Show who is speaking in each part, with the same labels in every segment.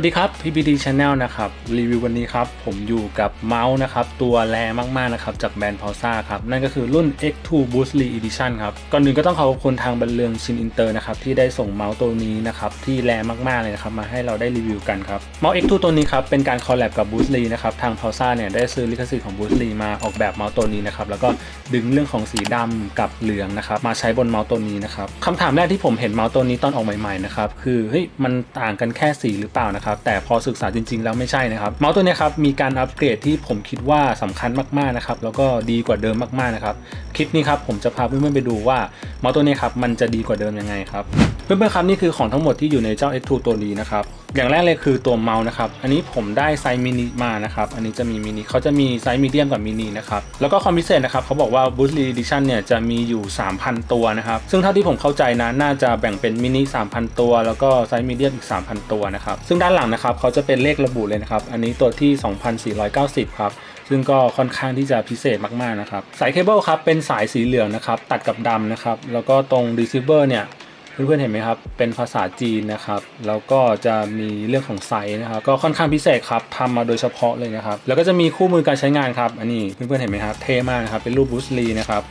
Speaker 1: สวัสดีครับ PPT Channel นะครับรีวิววันนี้ครับ ผมอยู่กับเมาส์นะครับ ตัวแรงมากๆนะครับ จากแบรนด์ p a u s a ครับ นั่นก็คือรุ่น X2 Boost Lee Edition ครับ ก่อนอื่นก็ต้องขอบคุณทางบันเลืองชินอินเตอร์นะครับ ที่ได้ส่งเมาส์ตัวนี้นะครับ ที่แรงมากๆเลยนะครับ มาให้เราได้รีวิวกันครับ เมาส์ X2 ตัวนี้ครับ เป็นการคอลแลบกับ Boost Lee นะครับ ทาง p a u s a เนี่ยได้ซื้อลิขสิทธิ์ของ Boost Lee มาออกแบบเมาส์ตัวนี้นะครับแล้วก็ดึงเรื่องของสีดำกับเหลืองนะครับมาใช้บนเมาส์ตัวนี้นะครับคำถามแรกที่ผมเห็นเมาส์ตัวนี้ตอนออกใหม่ๆนะครับคือเฮ้ยมันต่างกันแค่สีหรือเปล่านะครับแต่พอศึกษาจริง ๆ แล้วไม่ใช่นะครับเมาส์ตัวนี้ครับมีการอัปเกรดที่ผมคิดว่าสำคัญมากๆนะครับแล้วก็ดีกว่าเดิมมากๆนะครับคลิปนี้ครับผมจะพาเพื่อนๆไปดูว่าเมาส์ตัวนี้ครับมันจะดีกว่าเดิมยังไงครับเพื่อนๆครับนี่คือของทั้งหมดที่อยู่ในเจ้า X2 ตัวนี้นะครับอย่างแรกเลยคือตัวเมาส์นะครับ อันนี้ผมได้ไซส์มินิมานะครับ อันนี้จะมีมินิเขาจะมีไซส์มีเดียมกับมินินะครับ แล้วก็ความพิเศษนะครับเขาบอกว่า Boost Lee Edition เนี่ยจะมีอยู่ 3,000 ตัวนะครับ ซึ่งเท่าที่ผมเข้าใจนะ น่าจะแบ่งเป็นมินิ 3,000 ตัว แล้วก็ไซส์มีเดียมอีก 3,000 ตัวนะครับ ซึ่งด้านหลังนะครับเขาจะเป็นเลขระบุเลยนะครับ อันนี้ตัวที่ 2,490 ครับ ซึ่งก็ค่อนข้างที่จะพิเศษมากๆนะครับ สายเคเบิลครับเป็นสายสีเหลืองนะครับ ตัดกับดำนะครับ แล้วก็ตรง receiver เนี่ยเพื่อนๆเห็นไหมครับ เป็นภาษาจีนนะครับ แล้วก็จะมีเรื่องของไซส์นะครับ ก็ค่อนข้างพิเศษครับทำมาโดยเฉพาะเลยนะครับ แล้วก็จะมีคู่มือการใช้งานครับ อันนี้เพื่อนๆเห็นไหมครับ เท่มากนะครับ เป็นรูปบูสลีนะครับ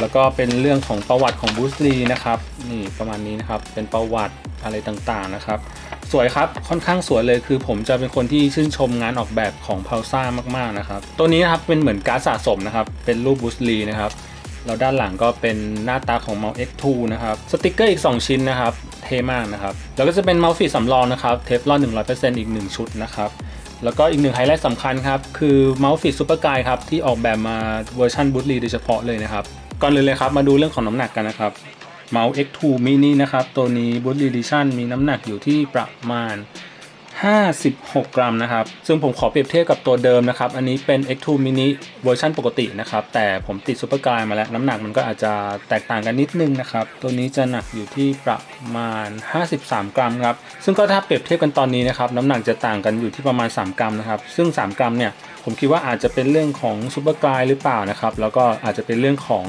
Speaker 1: แล้วก็เป็นเรื่องของประวัติของบูสลีนะครับ นี่ประมาณนี้นะครับ เป็นประวัติอะไรต่างๆนะครับ สวยครับ ค่อนข้างสวยเลยคือผมจะเป็นคนที่ชื่นชมงานออกแบบของพาวซ่ามากๆนะครับตัวนี้นะครับเป็นเหมือนการ์ดสะสมนะครับ เป็นรูปบูสลีนะครับแล้วด้านหลังก็เป็นหน้าตาของเมาส์ X2 นะครับสติกเกอร์อีก 2 ชิ้นนะครับ เท่มากนะครับ แล้วก็จะเป็นเมาส์ฟีดสำรองนะครับเทฟลอน100%อีก 1 ชุดนะครับแล้วก็อีกหนึ่งไฮไลท์สำคัญครับ คือเมาส์ฟีดซูเปอร์ไกครับ ที่ออกแบบมาเวอร์ชันบูตลีโดยเฉพาะเลยนะครับ ก่อนเลยเลยครับ มาดูเรื่องของน้ำหนักกันนะครับ เมาส์ X2 mini นะครับ ตัวนี้บูตลีดิชั่นมีน้ำหนักอยู่ที่ประมาณ 56 กรัมนะครับ ซึ่งผมขอเปรียบเทียบกับตัวเดิมนะครับ อันนี้เป็น X2 mini เวอร์ชันปกตินะครับ แต่ผมติดซูเปอร์กายมาแล้ว น้ำหนักมันก็อาจจะแตกต่างกันนิดนึงนะครับ ตัวนี้จะหนักอยู่ที่ประมาณ 53 กรัมครับ ซึ่งก็ถ้าเปรียบเทียบกันตอนนี้นะครับ น้ำหนักจะต่างกันอยู่ที่ประมาณ 3 กรัมนะครับ ซึ่ง 3 กรัมเนี่ย ผมคิดว่าอาจจะเป็นเรื่องของซูเปอร์กายหรือเปล่านะครับ แล้วก็อาจจะเป็นเรื่องของ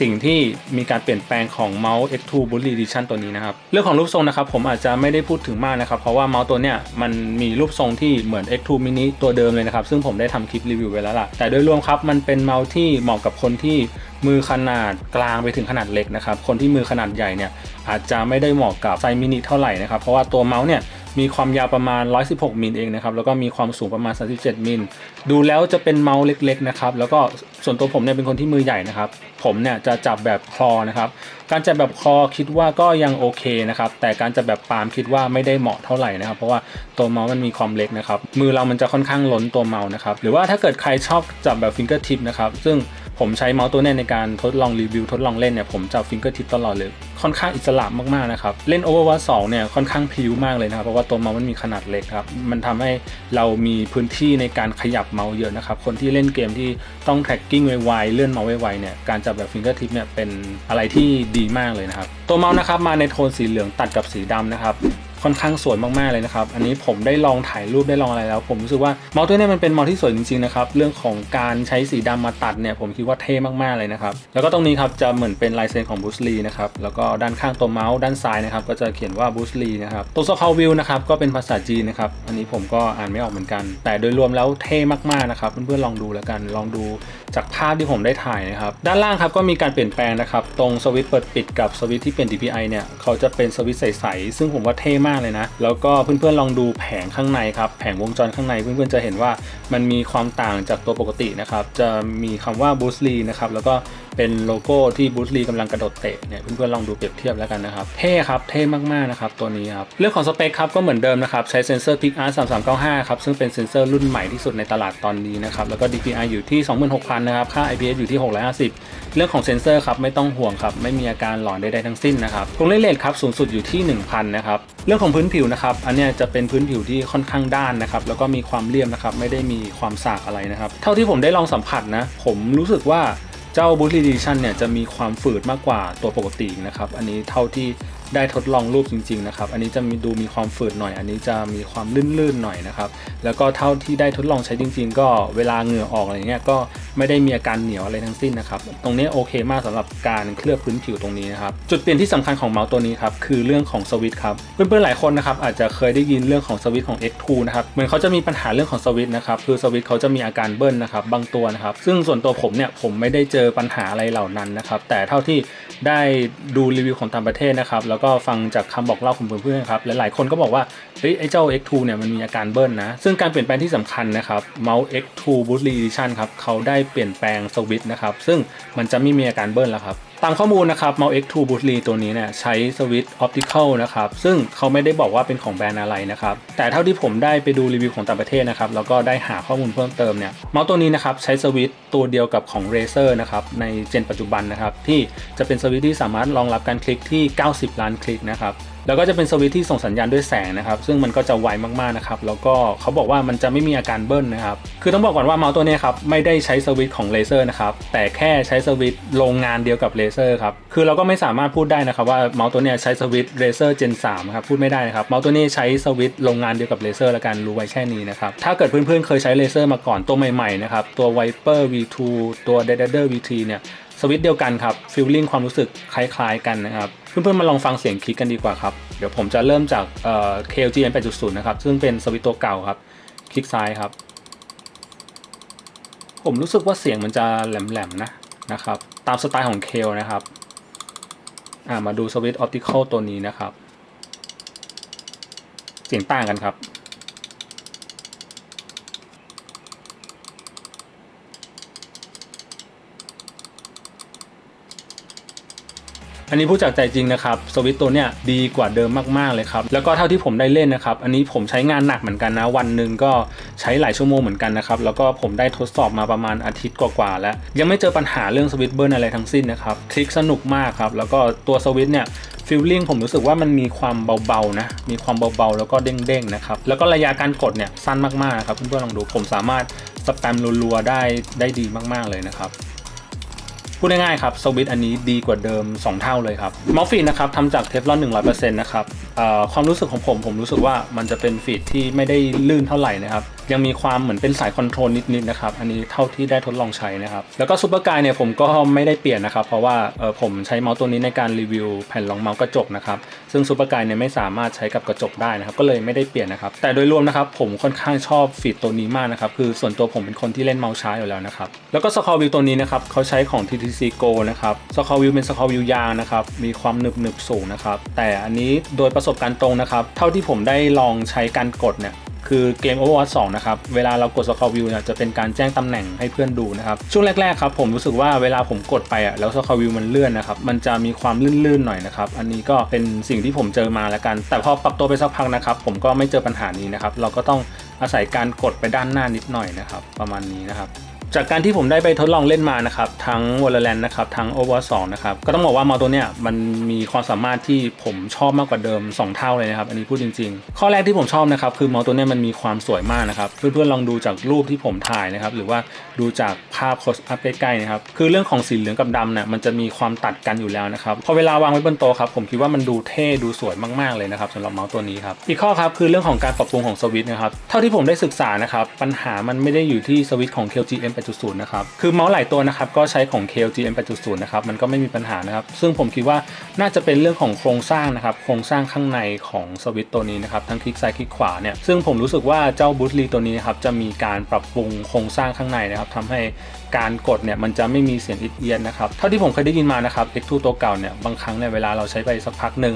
Speaker 1: สิ่งที่มีการเปลี่ยนแปลงของเมาส์ X2 Bully Edition ตัวนี้นะครับ เรื่องของรูปทรงนะครับผมอาจจะไม่ได้พูดถึงมากนะครับ เพราะว่าเมาส์ตัวเนี้ยมันมีรูปทรงที่เหมือน X2 mini ตัวเดิมเลยนะครับ ซึ่งผมได้ทำคลิปรีวิวไว้แล้วล่ะ แต่โดยรวมครับมันเป็นเมาส์ที่เหมาะกับคนที่มือขนาดกลางไปถึงขนาดเล็กนะครับ คนที่มือขนาดใหญ่เนี่ยอาจจะไม่ได้เหมาะกับไซส์มินิเท่าไหร่นะครับ เพราะว่าตัวเมาส์เนี่ย มีความยาวประมาณ 116 มิลเองนะครับ แล้วก็มีความสูงประมาณ 37 มิล ดูแล้วจะเป็นเมาส์เล็กๆนะครับ แล้วก็ส่วนตัวผมเนี่ยเป็นคนที่มือใหญ่นะครับ ผมเนี่ยจะจับแบบคลอนะครับ การจับแบบคลอคิดว่าก็ยังโอเคนะครับ แต่การจับแบบปาล์มคิดว่าไม่ได้เหมาะเท่าไหร่นะครับ เพราะว่าตัวเมาส์มันมีความเล็กนะครับ มือเรามันจะค่อนข้างล้นตัวเมาส์นะครับ หรือว่าถ้าเกิดใครชอบจับแบบฟิงเกอร์ทิปนะครับ ซึ่ง ผมใช้เมาส์ตัวนี้ในการทดลองรีวิวทดลองเล่นเนี่ยผมจับฟิงเกอร์ทิปตลอดเลย ค่อนข้างอิสระมากๆนะครับ เล่น Overwatch 2เนี่ยค่อนข้างพริ้วมากเลยนะครับ เพราะว่าตัวเมาส์มันมีขนาดเล็กครับ มันทำให้เรามีพื้นที่ในการขยับเมาส์เยอะนะครับ คนที่เล่นเกมที่ต้อง tracking ไวๆเลื่อนเมาส์ไวๆเนี่ยการจับแบบฟิงเกอร์ทิปเนี่ยเป็นอะไรที่ดีมากเลยนะครับตัวเมาส์นะครับมาในโทนสีเหลืองตัดกับสีดำนะครับ ค่อนข้างสวยมากๆเลยนะครับ อันนี้ผมได้ลองถ่ายรูปได้ลองอะไรแล้ว ผมรู้สึกว่าเมาส์ตัวนี้มันเป็นเมาส์ที่สวยจริงๆนะครับ เรื่องของการใช้สีดำมาตัดเนี่ยผมคิดว่าเท่มากๆเลยนะครับ แล้วก็ตรงนี้ครับจะเหมือนเป็นลายเซ็นของบูสลีนะครับ แล้วก็ด้านข้างตัวเมาส์ด้านซ้ายนะครับก็จะเขียนว่าบูสลีนะครับตัวสคอวิวนะครับก็เป็นภาษาจีนนะครับ อันนี้ผมก็อ่านไม่ออกเหมือนกัน แต่โดยรวมแล้วเท่มากๆนะครับ เพื่อนๆลองดูแล้วกัน ลองดู จากภาพที่ผมได้ถ่ายนะครับ ด้านล่างครับก็มีการเปลี่ยนแปลงนะครับ ตรงสวิตช์เปิดปิดกับสวิตช์ที่เป็น DPI เนี่ยเขาจะเป็นสวิตช์ใสๆซึ่งผมว่าเท่มากเลยนะ แล้วก็เพื่อนๆลองดูแผงข้างในครับ แผงวงจรข้างในเพื่อนๆจะเห็นว่ามันมีความต่างจากตัวปกตินะครับ จะมีคำว่า Boost Lee นะครับ แล้วก็เป็นโลโก้ที่ Boost Lee กำลังกระโดดเตะเนี่ยเพื่อนๆลองดูเปรียบเทียบแล้วกันนะครับ เท่ครับ เท่มากๆนะครับตัวนี้ครับ เรื่องของสเปคครับก็เหมือนเดิมนะครับใช้เซนเซอร์ PixArt 3395 ครับ ซึ่งเป็นเซนเซอร์รุ่นใหม่ที่สุดในตลาดตอนนี้นะครับ แล้วก็ DPI อยู่ที่ 26,000นะครับ ค่า IPS อยู่ที่ 650 เรื่องของเซนเซอร์ครับไม่ต้องห่วงครับ ไม่มีอาการหลอนใดๆทั้งสิ้นนะครับกรงเลนเลทครับสูงสุดอยู่ที่ 1,000 นะครับ เรื่องของพื้นผิวนะครับ อันนี้จะเป็นพื้นผิวที่ค่อนข้างด้านนะครับ แล้วก็มีความเรียบนะครับ ไม่ได้มีความสากอะไรนะครับ เท่าที่ผมได้ลองสัมผัสนะ ผมรู้สึกว่าเจ้า Boost Edition เนี่ยจะมีความฝืดมากกว่าตัวปกตินะครับ อันนี้เท่าที่ ได้ทดลองรูปจริงๆนะครับ อันนี้จะมีดูมีความฝืดหน่อย อันนี้จะมีความลื่นๆหน่อยนะครับ แล้วก็เท่าที่ได้ทดลองใช้จริง ๆ ก็เวลาเหงื่อออกอะไรเงี้ยก็ไม่ได้มีอาการเหนียวอะไรทั้งสิ้นนะครับ ตรงนี้โอเคมากสำหรับการเคลือบพื้นผิวตรงนี้นะครับ จุดเปลี่ยนที่สำคัญของเมาส์ตัวนี้ครับคือเรื่องของสวิตช์ครับ เพื่อนๆหลายคนนะครับอาจจะเคยได้ยินเรื่องของสวิตช์ของ X2 นะครับเหมือนเขาจะมีปัญหาเรื่องของสวิตช์นะครับคือสวิตช์เขาจะมีอาการเบิ้ลนะครับบางตัวนะครับซึ่งส่วนตัวผมเนี่ยผมไม่ได้เจอปัญหาอะไรเหล่านั้นนะครับแต่เท่าที่ได้ดูรีวิวของต่างประเทศนะครับแล้วก็ฟังจากคำบอกเล่าของเพื่อนๆครับ หลายๆคนก็บอกว่าเฮ้ยไอ้เจ้า X2 เนี่ยมันมีอาการเบิ้ลนะ ซึ่งการเปลี่ยนแปลงที่สำคัญนะครับเมาส์ X2 Boost Edition ครับเขาได้เปลี่ยนแปลงสวิตช์นะครับ ซึ่งมันจะไม่มีอาการเบิ้ลแล้วครับ ตามข้อมูลนะครับ m o u X2 b o o t l y ตัวนี้เนี่ยใช้สวิตช์ออปติคอลนะครับ ซึ่งเขาไม่ได้บอกว่าเป็นของแบรนด์อะไรนะครับ แต่เท่าที่ผมได้ไปดูรีวิวของต่างประเทศนะครับ แล้วก็ได้หาข้อมูลเพิ่มเติมเนี่ย เมาส์ตัวนี้นะครับใช้สวิตช์ตัวเดียวกับของ Razer นะครับ ในเจนปัจจุบันนะครับ ที่จะเป็นสวิตช์ที่สามารถรองรับการคลิกที่ 90 ล้านคลิกนะครับ แล้วก็จะเป็นสวิตที่ส่งสัญญาณด้วยแสงนะครับ ซึ่งมันก็จะไวมากๆนะครับ แล้วก็เขาบอกว่ามันจะไม่มีอาการเบิ้ลนะครับ คือต้องบอกก่อนว่าเมาส์ตัวนี้ครับไม่ได้ใช้สวิตของเลเซอร์นะครับ แต่แค่ใช้สวิตโรงงานเดียวกับเลเซอร์ครับ คือเราก็ไม่สามารถพูดได้นะครับว่าเมาส์ตัวนี้ใช้สวิตเลเซอร์เจน3ครับพูดไม่ได้นะครับ เมาส์ตัวนี้ใช้สวิตโรงงานเดียวกับเลเซอร์ละกันรู้ไว้แค่นี้นะครับ ถ้าเกิดเพื่อนๆเคยใช้เลเซอร์มาก่อนตัวใหม่ๆนะครับ ตัว Viper V2 ตัว d e d a d e r V3 เนี่ย สวิตช์เดียวกันครับฟิลลิ่งความรู้สึกคล้ายๆกันนะครับเพื่อนๆมาลองฟังเสียงคลิกกันดีกว่าครับ เดี๋ยวผมจะเริ่มจากเอ่อ KLGN 8.0 นะครับ ซึ่งเป็นสวิตช์ตัวเก่าครับ คลิกซ้ายครับ ผมรู้สึกว่าเสียงมันจะแหลมๆนะนะครับ ตามสไตล์ของ KL นะครับอ่ามาดูสวิตช์ออปติคอลตัวนี้นะครับ เสียงต่างกันครับ อันนี้พูดจากใจจริงนะครับสวิตตัวเนี้ยดีกว่าเดิมมากๆเลยครับแล้วก็เท่าที่ผมได้เล่นนะครับอันนี้ผมใช้งานหนักเหมือนกันนะวันหนึ่งก็ใช้หลายชั่วโมงเหมือนกันนะครับแล้วก็ผมได้ทดสอบมาประมาณอาทิตย์กว่าๆแล้วยังไม่เจอปัญหาเรื่องสวิตเบิร์นอะไรทั้งสิ้นนะครับคลิกสนุกมากครับแล้วก็ตัวสวิตเนี่ยฟิลลิ่งผมรู้สึกว่ามันมีความเบาๆนะ มีความเบาๆ แล้วก็เด้งๆนะครับ แล้วก็ระยะการกดเนี่ยสั้นมากๆนะครับเพื่อนๆลองดูผมสามารถสแปมรัวๆได้ได้ดีมากๆเลยนะครับ พูดง่ายๆครับสวิตอันนี้ดีกว่าเดิม 2 เท่าเลยครับมอฟฟีนนะครับทำจากเทฟลอน100%นะครับความรู้สึกของผมผมรู้สึกว่ามันจะเป็นฟีดที่ไม่ได้ลื่นเท่าไหร่นะครับ ยังมีความเหมือนเป็นสายคอนโทรลนิดๆนะครับ อันนี้เท่าที่ได้ทดลองใช้นะครับ แล้วก็ซูเปอร์กายเนี่ยผมก็ไม่ได้เปลี่ยนนะครับ เพราะว่าเออผมใช้เมาส์ตัวนี้ในการรีวิวแผ่นรองเมาส์กระจกนะครับ ซึ่งซูเปอร์กายเนี่ยไม่สามารถใช้กับกระจกได้นะครับ ก็เลยไม่ได้เปลี่ยนนะครับ แต่โดยรวมนะครับผมค่อนข้างชอบฟีดตัวนี้มากนะครับ คือส่วนตัวผมเป็นคนที่เล่นเมาส์ช้าอยู่แล้วนะครับ แล้วก็สคอวิวตัวนี้นะครับเขาใช้ของ TTC Go นะครับสคอวิวเป็นสคอวิวยางนะครับ มีความหนึบหนึบสูงนะครับ แต่อันนี้โดยประสบการณ์ตรงนะครับ เท่าที่ผมได้ลองใช้การกดเนี่ย คือเกม Overwatch 2 นะครับ เวลาเรากด Score View เนี่ยจะเป็นการแจ้งตำแหน่งให้เพื่อนดูนะครับ ช่วงแรก ๆ ครับ ผมรู้สึกว่าเวลาผมกดไปอะแล้ว Score View มันเลื่อนนะครับ มันจะมีความลื่นๆหน่อยนะครับ อันนี้ก็เป็นสิ่งที่ผมเจอมาแล้วกัน แต่พอปรับตัวไปสักพักนะครับ ผมก็ไม่เจอปัญหานี้นะครับ เราก็ต้องอาศัยการกดไปด้านหน้านิดหน่อยนะครับ ประมาณนี้นะครับ จากการที่ผมได้ไปทดลองเล่นมานะครับทั้ง Valorant นะครับทั้ง Overwatch 2นะครับก็ต้องบอกว่าเมาส์ตัวเนี้ยมันมีความสามารถที่ผมชอบมากกว่าเดิม 2 เท่าเลยนะครับอันนี้พูดจริง ๆ ข้อแรกที่ผมชอบนะครับคือเมาส์ตัวเนี้ยมันมีความสวยมากนะครับเพื่อนๆลองดูจากรูปที่ผมถ่ายนะครับหรือว่าดูจากภาพ close up ใกล้ๆนะครับคือเรื่องของสีเหลืองกับดำเนี่ยมันจะมีความตัดกันอยู่แล้วนะครับพอเวลาวางไว้บนโต๊ะครับผมคิดว่ามันดูเท่ดูสวยมากๆเลยนะครับสำหรับเมาส์ตัวนี้ครับอีกข้อครับคือเรื่องของการปรับปรุงของสวิตช์นะครับเท่าที่ผมได้ศึกษานะครับปัญหามันไม่ได้อยู่ที่สวิตช์ของ KLGM 8.0 นะครับ คือเมาส์หลายตัวนะครับ ก็ใช้ของ KLGM 8.0 นะครับ มันก็ไม่มีปัญหานะครับ ซึ่งผมคิดว่าน่าจะเป็นเรื่องของโครงสร้างนะครับ โครงสร้างข้างในของสวิตตัวนี้นะครับ ทั้งคลิกซ้ายคลิกขวาเนี่ย ซึ่งผมรู้สึกว่าเจ้าบูตลีตัวนี้นะครับ จะมีการปรับปรุงโครงสร้างข้างในนะครับทำให้ การกดเนี่ยมันจะไม่มีเสียงอิดเอียนนะครับ เท่าที่ผมเคยได้ยินมานะครับ X2 ตัวเก่าเนี่ยบางครั้งเนี่ยเวลาเราใช้ไปสักพักหนึ่ง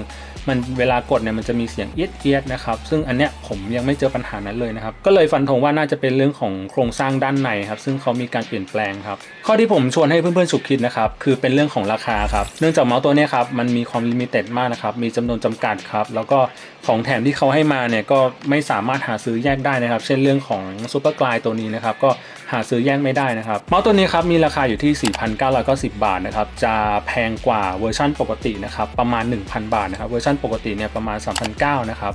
Speaker 1: มันเวลากดเนี่ยมันจะมีเสียงเอียดเอียดนะครับซึ่งอันเนี้ยผมยังไม่เจอปัญหานั้นเลยนะครับก็เลยฟันธงว่าน่าจะเป็นเรื่องของโครงสร้างด้านในครับซึ่งเขามีการเปลี่ยนแปลงครับข้อที่ผมชวนให้เพื่อนๆฉุกคิดนะครับคือเป็นเรื่องของราคาครับเนื่องจากเมาส์ตัวนี้ครับมันมีความลิมิเต็ดมากนะครับมีจำนวนจำกัดครับแล้วก็ของแถมที่เขาให้มาเนี่ยก็ไม่สามารถหาซื้อแยกได้นะครับ เช่นเรื่องของซูเปอร์กลายตัวนี้นะครับก็ หาซื้อแย่งไม่ได้นะครับเมาส์ตัวนี้ครับมีราคาอยู่ที่ 4,990 บาทนะครับจะแพงกว่าเวอร์ชันปกตินะครับประมาณ 1,000 บาทนะครับเวอร์ชันปกติเนี่ยประมาณ 3,900นะครับ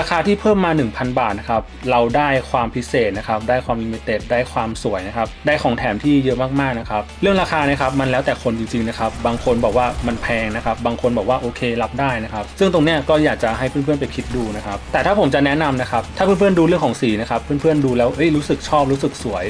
Speaker 1: ราคาที่เพิ่มมา 1,000 บาทนะครับ เราได้ความพิเศษนะครับ ได้ความลิมิเต็ด ได้ความสวยนะครับ ได้ของแถมที่เยอะมากๆนะครับ เรื่องราคานะครับมันแล้วแต่คนจริงๆนะครับ บางคนบอกว่ามันแพงนะครับ บางคนบอกว่าโอเครับได้นะครับ ซึ่งตรงเนี้ยก็อยากจะให้เพื่อนๆไปคิดดูนะครับ แต่ถ้าผมจะแนะนำนะครับ ถ้าเพื่อนๆดูเรื่องของสีนะครับ เพื่อนๆดูแล้วเอ้ยรู้สึกชอบรู้สึกสวย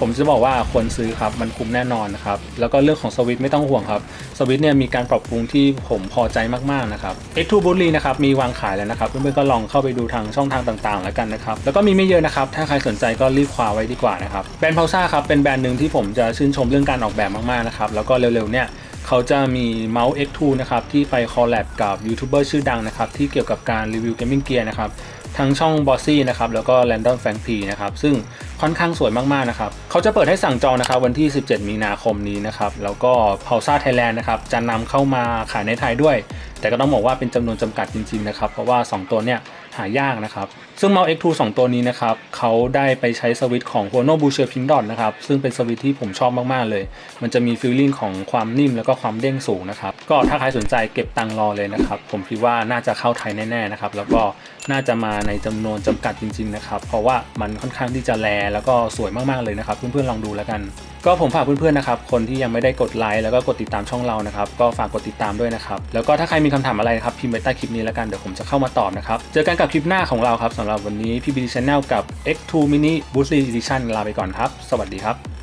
Speaker 1: ผมจะบอกว่าควรซื้อครับ มันคุ้มแน่นอนนะครับ แล้วก็เรื่องของสวิตไม่ต้องห่วงครับ สวิตเนี่ยมีการปรับปรุงที่ผมพอใจมากๆนะครับ X2 b o o t l y นะครับมีวางขายแล้วนะครับ เพื่อนๆก็ลองเข้าไปดูทางช่องทางต่างๆ แล้วกันนะครับ แล้วก็มีไม่เยอะนะครับ ถ้าใครสนใจก็รีบคว้าไว้ดีกว่านะครับ แบรนด์ p พ u ซ่าครับ เป็นแบรนด์หนึ่งที่ผมจะชื่นชมเรื่องการออกแบบมากๆนะครับ แล้วก็เร็วๆเนี่ยเขาจะมีเมาส์ X2 นะครับที่ไปคอลแลบกับยูทูบเบอร์ชื่อดังนะครับที่เกี่ยวกับการรีวิวเกมมิ่งเกียร์นะครับ ทั้งช่อง b o s s y นะครับแล้วก็ Random f a n p นะครับซึ่งค่อนข้างสวยมากๆนะครับเขาจะเปิดให้สั่งจองนะครับวันที่ 17 มีนาคมนี้นะครับแล้วก็ p a u s a Thailand นะครับจะนำเข้ามาขายในไทยด้วย แต่ก็ต้องบอกว่าเป็นจำนวนจำกัดจริงๆนะครับเพราะว่า 2 ตัวเนี่ยหายากนะครับ ซึ่งเมาส์ X2 2 ตัวนี้นะครับเขาได้ไปใช้สวิตของ h o n o b u s h e r Pink Dot นะครับ ซึ่งเป็นสวิตที่ผมชอบมากๆเลย มันจะมีฟีลลิ่งของความนิ่มแล้วก็ความเด้งสูงนะครับ ก็ถ้าใครสนใจเก็บตังรอเลยนะครับ ผมคิดว่าน่าจะเข้าไทยแน่ๆนะครับ แล้วก็ น่าจะมาในจำนวนจำกัดจริงๆนะครับ เพราะว่ามันค่อนข้างที่จะแลแล้วก็สวยมากๆเลยนะครับ เพื่อนๆลองดูแล้วกัน ก็ผมฝากเพื่อนๆนะครับ คนที่ยังไม่ได้กดไลค์แล้วก็กดติดตามช่องเรานะครับ ก็ฝากกดติดตามด้วยนะครับ แล้วก็ถ้าใครมีคำถามอะไรนะครับพิมพ์ไว้ใต้คลิปนี้แล้วกันเดี๋ยวผมจะเข้ามาตอบนะครับ เจอกันกับคลิปหน้าของเราครับสำหรับวันนี้พี่บีชแนลกับ X2 Mini Boost Edition ลาไปก่อนครับ สวัสดีครับ